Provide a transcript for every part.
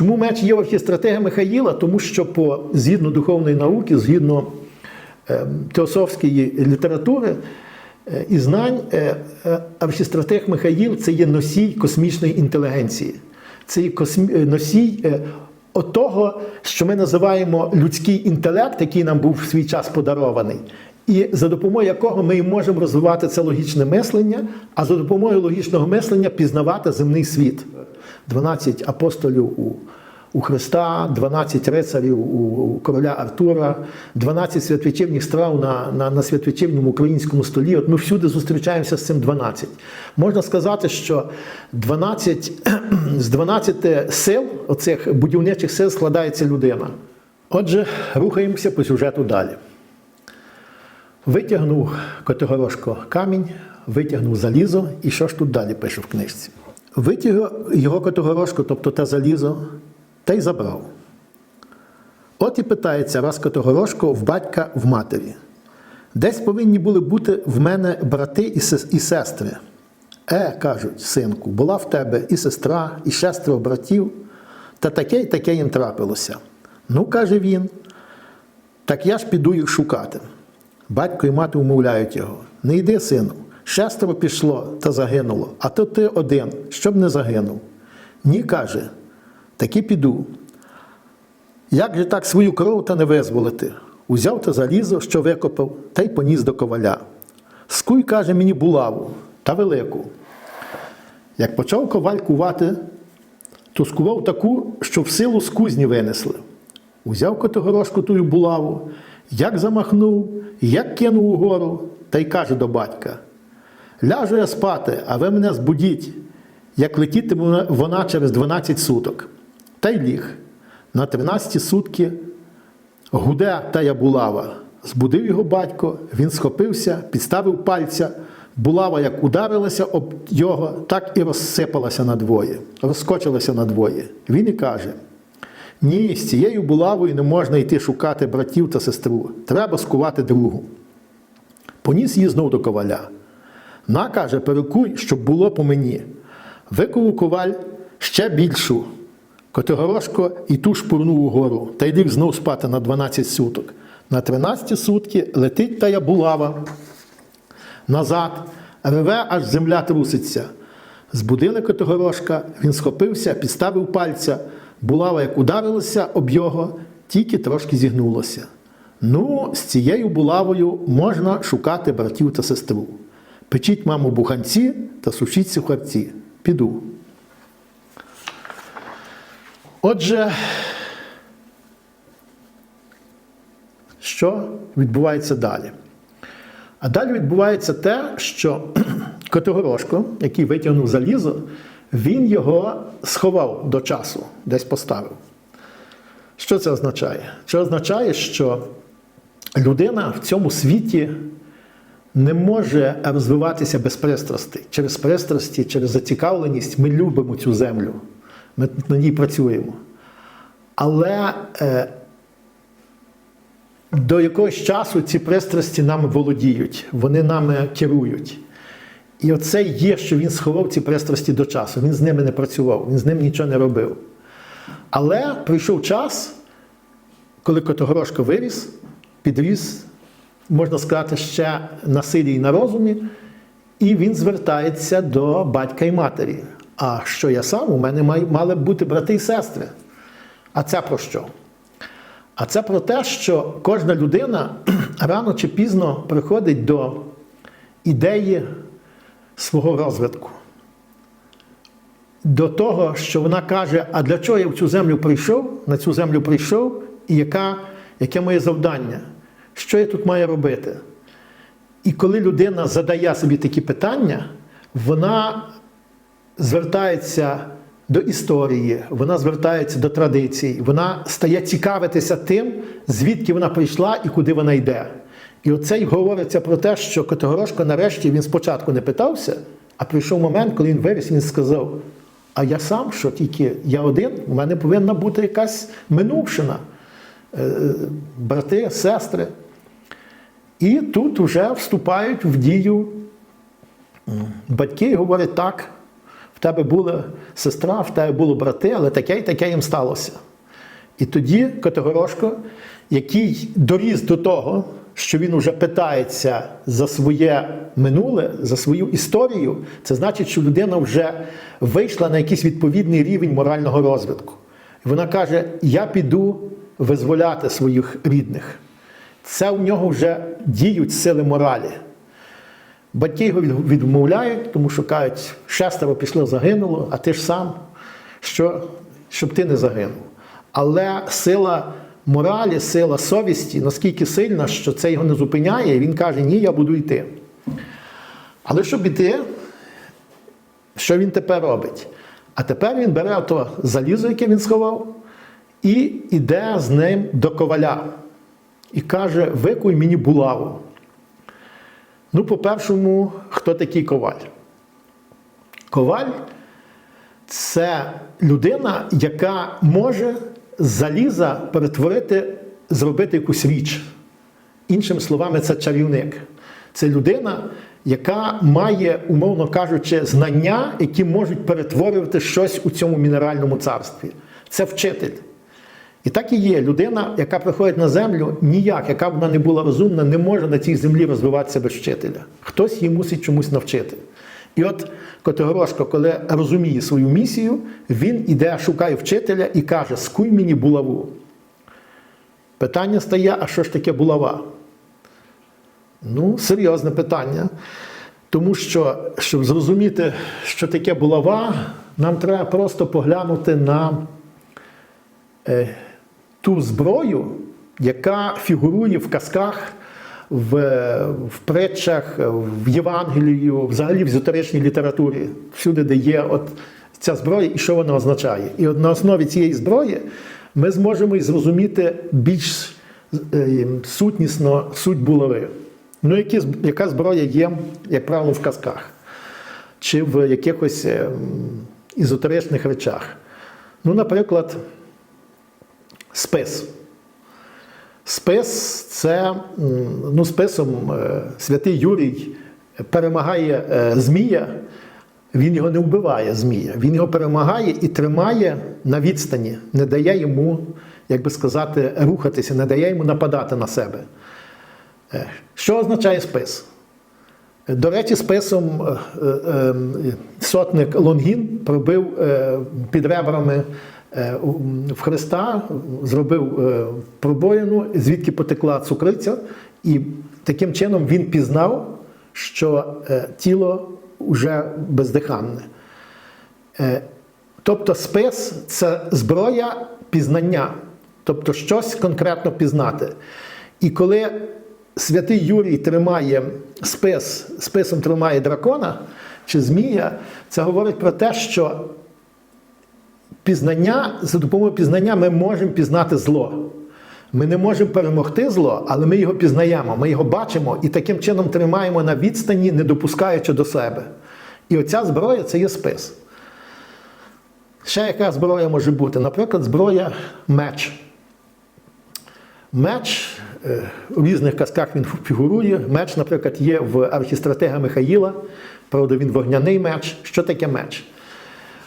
Чому меч є архістратега Михаїла? Тому що по згідно духовної науки, згідно е, теософської літератури е, і знань, е, е, архістратег Михаїл це є носій космічної інтелігенції. Це є космі... е, носій е, отого, що ми називаємо людський інтелект, який нам був в свій час подарований. І за допомогою якого ми можемо розвивати це логічне мислення, а за допомогою логічного мислення пізнавати земний світ. 12 апостолів у, у Христа, 12 рицарів у, короля Артура, 12 святвечірніх страв на, на, на святвечірньому українському столі. От ми всюди зустрічаємося з цим 12. Можна сказати, що 12, з 12 сил, оцих будівничих сил, складається людина. Отже, рухаємося по сюжету далі. Витягнув Котигорошко камінь, витягнув залізо, і що ж тут далі пише в книжці? Витяг його Котигорошко, тобто те залізо, та й забрав. От і питається раз Котигорошко в батька в матері. Десь повинні були бути в мене брати і сестри. Е, кажуть, синку, була в тебе і сестра, і шестеро братів, та таке й таке їм трапилося. Ну, каже він, так я ж піду їх шукати. Батько і мати умовляють його: не йди, сину, шестеро пішло та загинуло, а то ти один, щоб не загинув. Ні, каже, таки піду. Як же так свою кров та не визволити? Узяв те залізо, що викопав, та й поніс до коваля. Скуй, каже мені, булаву та велику. Як почав коваль кувати, то скував таку, що в силу з кузні винесли. Узяв Котигорошку тую булаву, як замахнув, як кинув угору, та й каже до батька: Ляжу я спати, а ви мене збудіть, як летітиме вона- через 12 суток. Та й ліг. На 13 сутки гуде тая булава. Збудив його батько, він схопився, підставив пальця. Булава як ударилася об його, так і розсипалася надвоє, розскочилася надвоє. Він і каже: ні, з цією булавою не можна йти шукати братів та сестру. Треба скувати другу. Поніс її знов до коваля. На, каже, перекуй, щоб було по мені. Викову коваль ще більшу. Котигорошко і ту шпурнув угору, та й ліг знов спати на 12 суток. На 13 сутки летить тая булава назад, реве, аж земля труситься. Збудили Котигорошка, він схопився, підставив пальця. Булава, як ударилася об його, тільки трошки зігнулося. Ну, з цією булавою можна шукати братів та сестру. Печіть, маму, буханці та сушіть сухарці. Піду. Отже, що відбувається далі? А далі відбувається те, що Котигорошко, який витягнув залізо, він його сховав до часу, десь поставив. Що це означає? Це означає, що людина в цьому світі не може розвиватися без пристрастей. Через пристрасті, через зацікавленість ми любимо цю землю, ми на ній працюємо. Але е, до якогось часу ці пристрасті нами володіють, вони нами керують. І оце є, що він сховав ці пристрасті до часу. Він з ними не працював, він з ним нічого не робив. Але прийшов час, коли Котогорошко виріс, підріс, можна сказати, ще на силі і на розумі, і він звертається до батька і матері. А що я сам? У мене мали б бути брати і сестри. А це про що? А це про те, що кожна людина рано чи пізно приходить до ідеї свого розвитку. До того, що вона каже, а для чого я в цю землю прийшов, на цю землю прийшов, і яка, яке моє завдання? Що я тут маю робити? І коли людина задає собі такі питання, вона звертається до історії, вона звертається до традицій, вона стає цікавитися тим, звідки вона прийшла і куди вона йде. І оце й говориться про те, що Котогорошко нарешті він спочатку не питався, а прийшов момент, коли він виріс, він сказав: А я сам, що тільки я один, у мене повинна бути якась минувшина, е, е, брати, сестри. І тут вже вступають в дію батьки і говорять так. в тебе була сестра, в тебе були брати, але таке і таке їм сталося. І тоді Котигорошко, який доріс до того, що він уже питається за своє минуле, за свою історію, це значить, що людина вже вийшла на якийсь відповідний рівень морального розвитку. І вона каже: Я піду визволяти своїх рідних. Це в нього вже діють сили моралі. Батьки його відмовляють, тому що кажуть, шестеро пішло, загинуло, а ти ж сам, що, щоб ти не загинув. Але сила моралі, сила совісті наскільки сильна, що це його не зупиняє, і він каже, ні, я буду йти. Але щоб іти, що він тепер робить? А тепер він бере то залізо, яке він сховав, і йде з ним до коваля. І каже: викуй мені булаву. Ну, по-першому, хто такий коваль? Коваль це людина, яка може заліза перетворити, зробити якусь річ. Іншими словами, це чарівник. Це людина, яка має, умовно кажучи, знання, які можуть перетворювати щось у цьому мінеральному царстві. Це вчитель. І так і є людина, яка приходить на землю, ніяк, яка б вона не була розумна, не може на цій землі розвиватися без вчителя. Хтось її мусить чомусь навчити. І от Котигорошко, коли розуміє свою місію, він іде, шукає вчителя і каже: Скуй мені булаву. Питання стає: а що ж таке булава? Ну, серйозне питання. Тому що, щоб зрозуміти, що таке булава, нам треба просто поглянути на е, ту зброю, яка фігурує в казках, в, в притчах, в Євангелію, взагалі в езотеричній літературі, всюди, де є от ця зброя і що вона означає. І от на основі цієї зброї ми зможемо і зрозуміти більш е, сутнісно суть булави. Ну, які, яка зброя є, як правило, в казках, чи в якихось е, м, езотеричних речах. Ну, наприклад, спис. Спис це ну, списом е, святий Юрій перемагає е, Змія. Він його не вбиває, Змія. Він його перемагає і тримає на відстані, не дає йому, як би сказати, рухатися, не дає йому нападати на себе. Е, Що означає спис? До речі, списом е, е, е, сотник Лонгін пробив під ребрами в Христа, зробив е, пробоїну, звідки потекла цукриця, і таким чином він пізнав, що е, тіло вже бездиханне. Е, Тобто спис це зброя пізнання, тобто щось конкретно пізнати. І коли святий Юрій тримає спис, списом тримає дракона чи змія, це говорить про те, що пізнання, за допомогою пізнання ми можемо пізнати зло. Ми не можемо перемогти зло, але ми його пізнаємо, ми його бачимо і таким чином тримаємо на відстані, не допускаючи до себе. І оця зброя це є спис. Ще яка зброя може бути? Наприклад, зброя меч. Меч е, у різних казках він фігурує. Меч, наприклад, є в архістратега Михаїла. Правда, він вогняний меч. Що таке меч?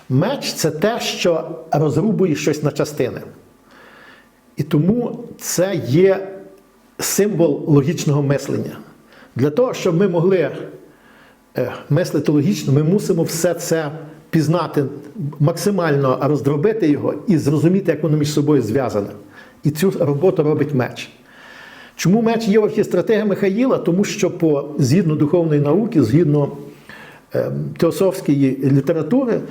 Меч це те, що розрубує щось на частини. І тому це є символ логічного мислення. Для того, щоб ми могли е, мислити логічно, ми мусимо все це пізнати, максимально роздробити його і зрозуміти, як воно між собою зв'язане. І цю роботу робить меч. Чому меч є архістратега Михаїла? Тому що по, згідно духовної науки, згідно е, теософської літератури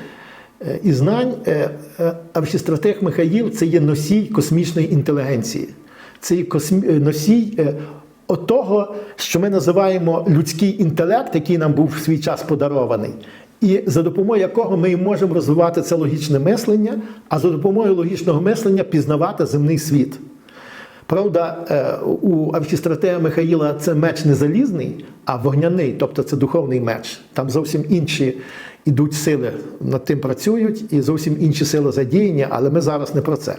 і знань, е, е, архістратег Михаїл це є носій космічної інтелігенції. Це є е, носій е, отого, що ми називаємо людський інтелект, який нам був в свій час подарований. І за допомогою якого ми можемо розвивати це логічне мислення, а за допомогою логічного мислення пізнавати земний світ. Правда, е, у архістратега Михаїла це меч не залізний, а вогняний, тобто це духовний меч. Там зовсім інші ідуть сили, над тим працюють, і зовсім інші сили задіяні, але ми зараз не про це.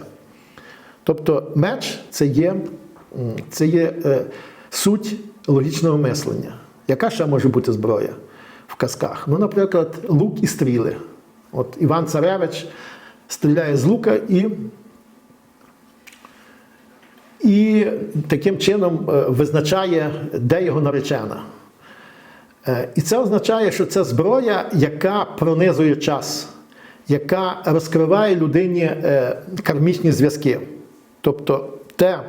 Тобто меч це є, це є е, суть логічного мислення. Яка ще може бути зброя в казках? Ну, наприклад, лук і стріли. От Іван Царевич стріляє з лука і, і таким чином е, визначає, де його наречена. І це означає, що це зброя, яка пронизує час, яка розкриває людині е, кармічні зв'язки. Тобто те,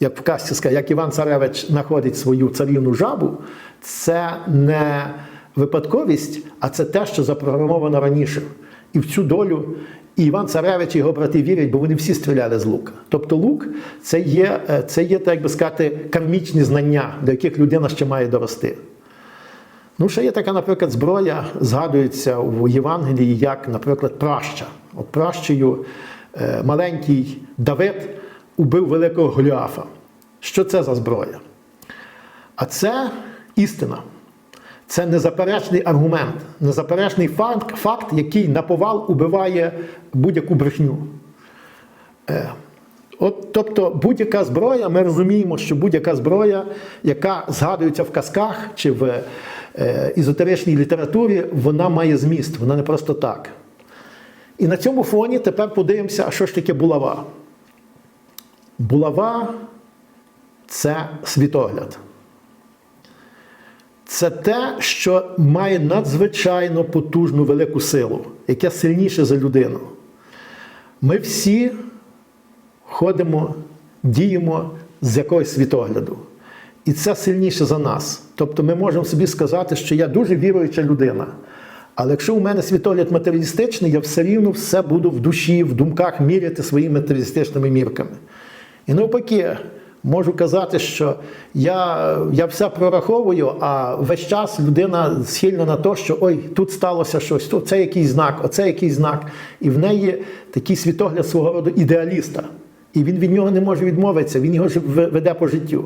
як в казці як Іван Царевич знаходить свою царівну жабу, це не випадковість, а це те, що запрограмовано раніше. І в цю долю і Іван Царевич і його брати вірять, бо вони всі стріляли з лука. Тобто лук це є, е, це є так би сказати, кармічні знання, до яких людина ще має дорости. Ну, ще є така, наприклад, зброя, згадується в Євангелії, як, наприклад, праща. От пращею е, маленький Давид убив великого Голіафа. Що це за зброя? А це істина. Це незаперечний аргумент, незаперечний факт, факт який наповал убиває будь-яку брехню. Е, От, тобто будь-яка зброя, ми розуміємо, що будь-яка зброя, яка згадується в казках чи в е, езотеричній літературі, вона має зміст, вона не просто так. І на цьому фоні тепер подивимося, а що ж таке булава. Булава це світогляд. Це те, що має надзвичайно потужну велику силу, яке сильніше за людину. Ми всі ходимо, діємо з якогось світогляду. І це сильніше за нас. Тобто ми можемо собі сказати, що я дуже віруюча людина. Але якщо у мене світогляд матеріалістичний, я все рівно все буду в душі, в думках міряти своїми матеріалістичними мірками. І навпаки, можу казати, що я, я все прораховую, а весь час людина схильна на те, що ой, тут сталося щось, тут це якийсь знак, оце якийсь знак. І в неї такий світогляд свого роду ідеаліста. І він від нього не може відмовитися, він його веде по життю.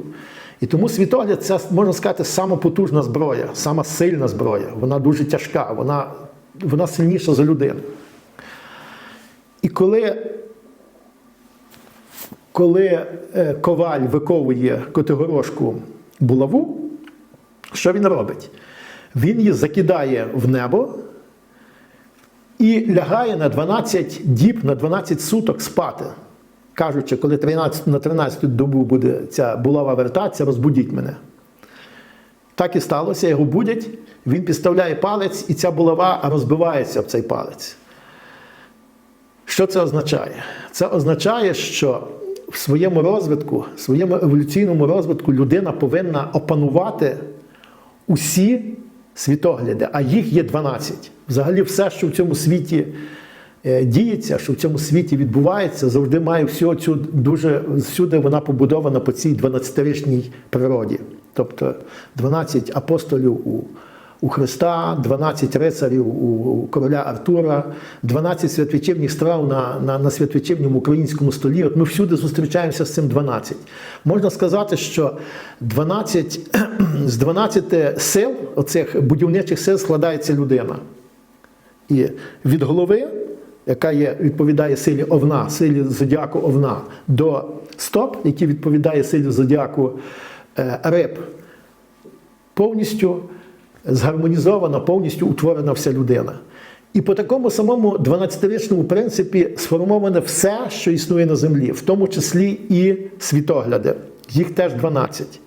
І тому світогляд це, можна сказати, сама потужна зброя, сама сильна зброя. Вона дуже тяжка, вона, вона сильніша за людину. І коли, коли е, коваль виковує котигорошку булаву, що він робить? Він її закидає в небо і лягає на 12 діб, на 12 суток спати кажучи, коли 13, на 13 добу буде ця булава вертатися, розбудіть мене. Так і сталося, його будять, він підставляє палець, і ця булава розбивається в цей палець. Що це означає? Це означає, що в своєму розвитку, в своєму еволюційному розвитку людина повинна опанувати усі світогляди, а їх є 12. Взагалі, все, що в цьому світі діється, що в цьому світі відбувається, завжди має всю цю дуже всюди вона побудована по цій 12-річній природі. Тобто 12 апостолів у, у Христа, 12 рицарів у, у короля Артура, 12 святвечірніх страв на, на, на святвечірньому українському столі. От ми всюди зустрічаємося з цим 12. Можна сказати, що 12, з 12 сил, оцих будівничих сил, складається людина. І від голови, яка є, відповідає силі овна, силі зодіаку овна, до стоп, який відповідає силі зодіаку е, риб, повністю згармонізована, повністю утворена вся людина. І по такому самому 12-річному принципі сформоване все, що існує на землі, в тому числі і світогляди. Їх теж 12.